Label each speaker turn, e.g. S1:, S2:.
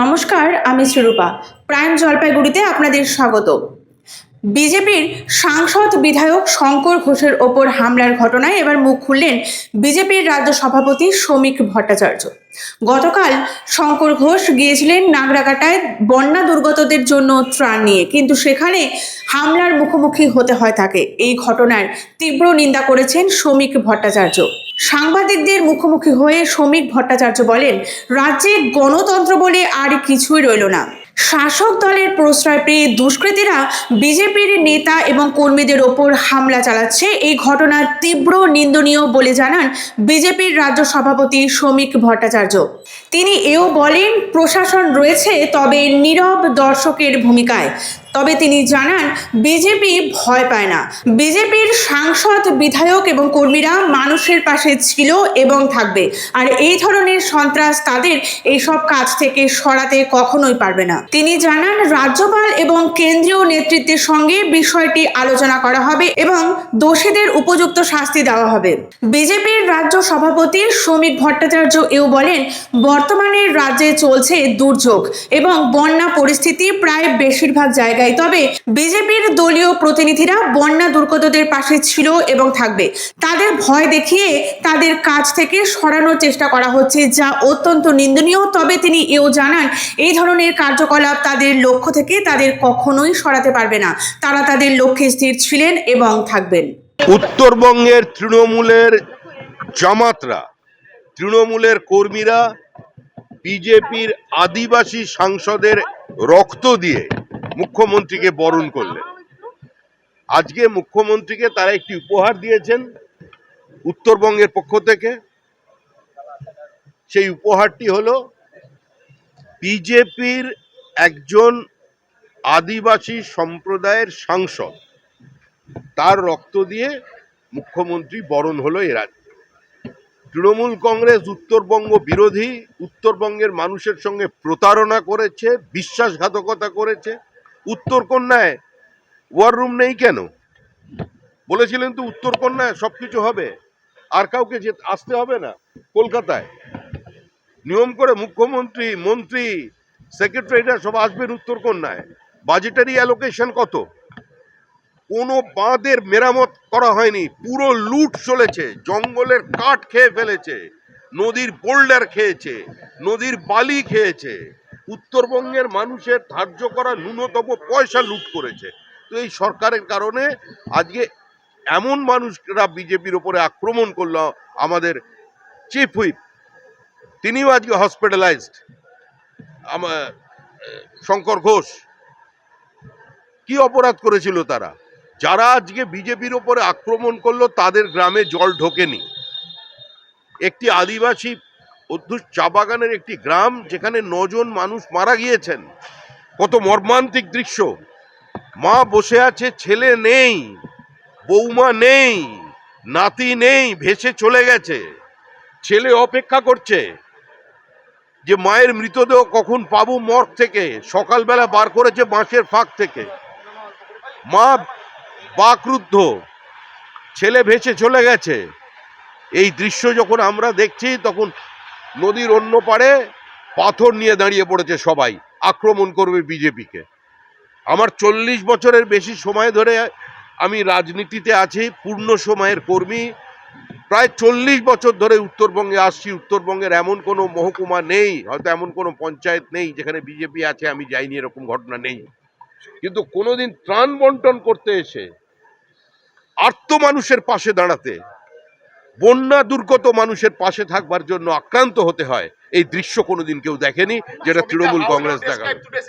S1: নমস্কার, আমি শ্রীরূপা। প্রাইম জলপাইগুড়িতে আপনাদের স্বাগত। বিজেপির সাংসদ বিধায়ক শঙ্কর ঘোষের ওপর হামলার ঘটনায় এবার মুখ খুললেন বিজেপির রাজ্য সভাপতি শ্রমিক ভট্টাচার্য। গতকাল শঙ্কর ঘোষ গিয়েছিলেন নাগরাকাটায় বন্যা দুর্গতদের জন্য ত্রাণ নিয়ে, কিন্তু সেখানে হামলার মুখোমুখি হতে হয় তাকে। এই ঘটনার তীব্র নিন্দা করেছেন শ্রমিক ভট্টাচার্য। সাংবাদিকদের মুখোমুখি হয়ে শ্রমিক ভট্টাচার্য বলেন, রাজ্যে গণতন্ত্র বলে আর কিছুই রইল না। শাসক দলের প্রশ্রয় পেয়ে দুষ্কৃতীরা বিজেপির নেতা এবং কর্মীদের ওপর হামলা চালাচ্ছে। এই ঘটনা তীব্র নিন্দনীয় বলে জানান বিজেপির রাজ্য সভাপতি শ্রমিক ভট্টাচার্য। তিনি এও বলেন, প্রশাসন রয়েছে তবে নীরব দর্শকের ভূমিকায়। তবে তিনি জানান, বিজেপি ভয় পায় না। বিজেপির সাংসদ, বিধায়ক এবং কর্মীরা মানুষের পাশে ছিল এবং থাকবে। আর এই ধরনের সন্ত্রাস তাদের এইসব কাজ থেকে সরাতে কখনোই পারবে না। তিনি জানান, রাজ্যপাল এবং কেন্দ্রীয় নেতৃত্বের সঙ্গে বিষয়টি আলোচনা করা হবে এবং দোষীদের উপযুক্ত শাস্তি দেওয়া হবে। বিজেপির রাজ্য সভাপতি শ্রমিক ভট্টাচার্য এও বলেন, বর্তমানে রাজ্যে চলছে দুর্যোগ এবং বন্যা পরিস্থিতি প্রায় বেশিরভাগ জায়গায় তবে বিজেপির দলীয় প্রতিনিধিরা বন্যা দুর্গতদের পাশে ছিল এবং থাকবে। তাদের ভয় দেখিয়ে তাদের কাজ থেকে সরানোর চেষ্টা করা হচ্ছে, যা অত্যন্ত নিন্দনীয়। তবে তিনি এও জানান, এই ধরনের কার্যকলাপ তাদের লক্ষ্য থেকে তাদের কখনোই সরাতে পারবে না। তারা তাদের লক্ষ্যে স্থির ছিলেন এবং থাকবেন।
S2: উত্তরবঙ্গের তৃণমূলের জামাতরা, তৃণমূলের কর্মীরা বিজেপির আদিবাসী সাংসদের রক্ত দিয়ে মুখ্যমন্ত্রীকে বরণ করলেন। আজকে মুখ্যমন্ত্রীকে তারা একটি উপহার দিয়েছেন উত্তরবঙ্গের পক্ষ থেকে। সেই উপহারটি হল বিজেপির একজন আদিবাসী সম্প্রদায়ের সাংসদ। তার রক্ত দিয়ে মুখ্যমন্ত্রী বরণ হলো এ রাজ্যে। তৃণমূল কংগ্রেস উত্তরবঙ্গ বিরোধী উত্তরবঙ্গের মানুষের সঙ্গে প্রতারণা করেছে, বিশ্বাসঘাতকতা করেছে উত্তরকন্যায় ওয়ার রুম নেই কেন? বলেছিলেন তো উত্তরকন্যায় সব কিছু হবে। আর কাউকে যে আসতে হবে না কলকাতায়। নিয়ম করে মুখ্যমন্ত্রী, মন্ত্রী সেক্রেটারিরা সব আসবেন উত্তরকন্যায় বাজেটারি অ্যালোকেশন কত? কোনো বাঁধের মেরামত করা হয়নি। পুরো লুট চলেছে। জঙ্গলের কাঠ খেয়ে ফেলেছে। নদীর বোল্ডার খেয়েছে। নদীর বালি খেয়েছে। উত্তরবঙ্গের মানুষের ধার্য করা ন্যূনতম পয়সা লুট করেছে। তো এই সরকারের কারণে আজকে এমন মানুষরা বিজেপির ওপরে আক্রমণ করল আমাদের চিফ হুইপ। তিনিও আজকে হসপিটালাইজড শঙ্কর ঘোষ। কি অপরাধ করেছিল তারা? যারা আজকে বিজেপির ওপরে আক্রমণ করল, তাদের গ্রামে জল ঢোকেনি। একটি আদিবাসী অধ্যুষ চা বাগানের একটি গ্রাম যেখানে নজন মানুষ মারা গিয়েছেন। কত মর্মান্তিক দৃশ্য। মা বসে আছে, ছেলে নেই, বৌমা নেই, নাতি নেই, ভেসে চলে গেছে। ছেলে অপেক্ষা করছে যে মায়ের মৃতদেহ কখন পাবো মর্গ থেকে। সকালবেলা বার করেছে বাঁশের ফাঁক থেকে। মা বাকরুদ্ধ, ছেলে ভেসে চলে গেছে। এই দৃশ্য যখন আমরা দেখছি, তখন নদীর অন্য পাড়ে পাথর নিয়ে দাঁড়িয়ে পড়েছে সবাই। আক্রমণ করবে বিজেপিকে। আমার চল্লিশ বছরের বেশি সময় ধরে আমি রাজনীতিতে আছি, পূর্ণ সময়ের কর্মী। প্রায় চল্লিশ বছর ধরে উত্তরবঙ্গে আসছি, উত্তরবঙ্গের এমন কোনো মহকুমা নেই, হয়তো এমন কোনো পঞ্চায়েত নেই যেখানে বিজেপি আছে, আমি যাইনি, এরকম ঘটনা নেই। কিন্তু কোনোদিন ত্রাণ বন্টন করতে এসে আর্ত মানুষের পাশে দাঁড়াতে বন্যা দুর্গত মানুষের পাশে থাকবার জন্য আক্রান্ত হতে হয়। এই দৃশ্য কোনোদিন কেউ দেখেনি যেটা তৃণমূল কংগ্রেস দেখাবে